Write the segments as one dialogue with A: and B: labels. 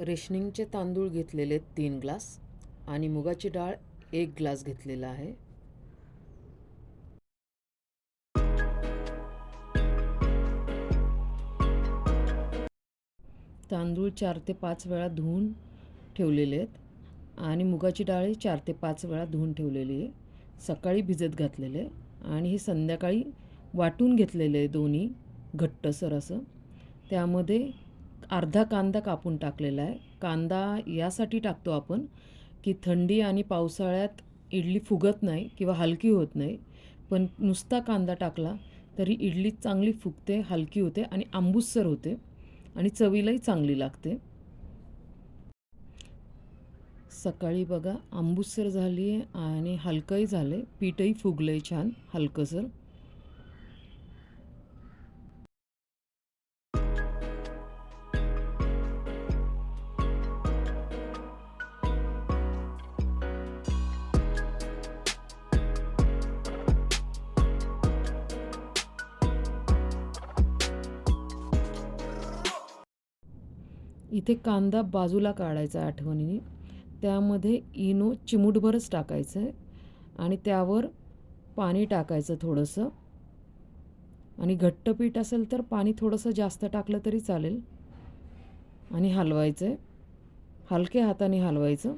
A: रेशनिंगचे तांदूळ घेतलेले आहेत तीन ग्लास आणि मुगाची डाळ एक ग्लास घेतलेला आहे. तांदूळ चार ते पाच वेळा धुवून ठेवलेले आहेत आणि मुगाची डाळही चार ते पाच वेळा धुवून ठेवलेली आहे. सकाळी भिजत घातलेले आणि हे संध्याकाळी वाटून घेतलेले आहे दोन्ही घट्टसर असं. त्यामध्ये अर्धा कांदा कापून टाकलेला आहे. कांदा यासाठी टाकतो आपण की थंडी आणि पावसाळ्यात इडली फुगत नाही किंवा हलकी होत नाही. पण नुसता कांदा टाकला तरी इडली चांगली फुगते हलकी होते आणि आंबूसर होते आणि चवीलाही चांगली लागते. सकाळी बघा आंबूसर झाली आहे आणि हलकंही झालं आहे पीठही फुगलं आहे छान हलकंसर. इथे कांदा बाजूला काढायचा आठवणीने. त्यामध्ये इनो चिमूटभरच टाकायचं आहे आणि त्यावर पाणी टाकायचं थोडंसं. आणि घट्ट पीठ असेल तर पाणी थोडंसं जास्त टाकलं तरी चालेल. आणि हलवायचं आहे हलक्या हाताने हलवायचं.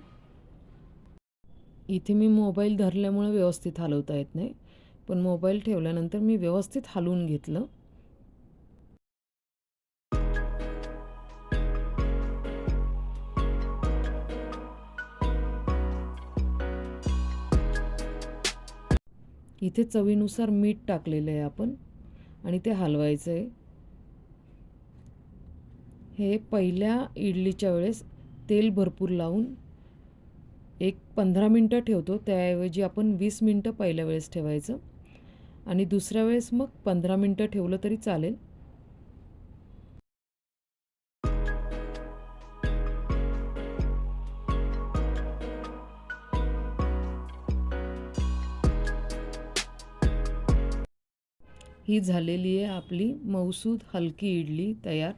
A: इथे मी मोबाईल धरल्यामुळं व्यवस्थित हलवता येत नाही. पण मोबाईल ठेवल्यानंतर मी व्यवस्थित हलवून घेतलं. इथे चवीनुसार मीठ टाकलेलं आहे आपण आणि ते हलवायचं आहे हे पहिल्या इडलीच्या वेळेस तेल भरपूर लावून एक पंधरा मिनटं ठेवतो. त्याऐवजी आपण वीस मिनटं पहिल्या वेळेस ठेवायचं आणि दुसऱ्या वेळेस मग पंधरा मिनटं ठेवलं तरी चालेल. ही झालेली आहे आपली मऊसूद हलकी इडली तयार.